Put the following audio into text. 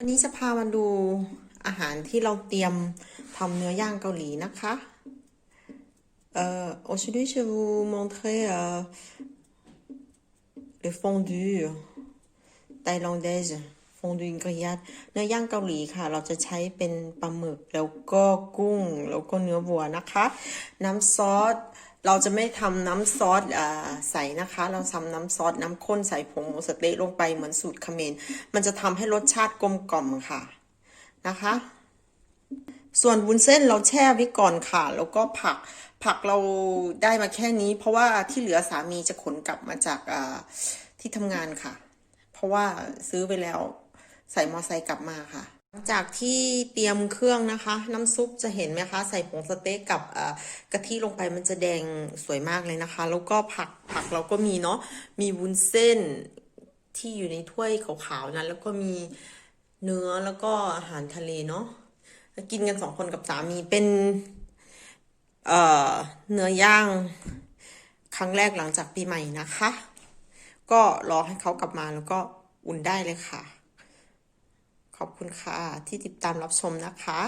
วันนี้จะพามาดูอาหารที่เราเตรียมทำเนื้อย่างเกาหลีนะคะเอ่อ aujourd'hui je vous montrer euh, le fondue thaïlandaise fondue grillade เนื้อย่างเกาหลีค่ะ เราจะใช้เป็นปลาหมึกแล้วก็กุ้งแล้วก็เนื้อวัวนะคะ น้ำซอส เราจะไม่ทำน้ำซอสอใส่นะคะ เราทำน้ำซอสน้ำข้นใส่ผงหมูสเต๊ะลงไปเหมือนสูตรเขมรมันจะทำให้รสชาติกลมกล่อมค่ะนะคะ ส่วนวุ้นเส้นเราแช่ไว้ก่อนค่ะ แล้วก็ผักผักเราได้มาแค่นี้ เพราะว่าที่เหลือสามีจะขนกลับมาจากที่ทำงานค่ะ เพราะว่าซื้อไปแล้วใส่มอไซค์กลับมาค่ะ หลังจากที่เตรียมเครื่องนะคะ น้ำซุปจะเห็นไหมคะ ใส่ผงสเต๊กกับกะทิลงไปมันจะแดงสวยมากเลยนะคะ แล้วก็ผักผักเราก็มีเนาะมีวุ้นเส้นที่อยู่ในถ้วยขาวๆนั้น แล้วก็มีเนื้อแล้วก็อาหารทะเลเนาะกินกันสองคนกับสามีเป็นเเนื้อย่างครั้งแรกหลังจากปีใหม่นะคะ ก็รอให้เขากลับมาแล้วก็อุ่นได้เลยค่ะ ขอบคุณค่ะที่ติดตามรับชมนะคะ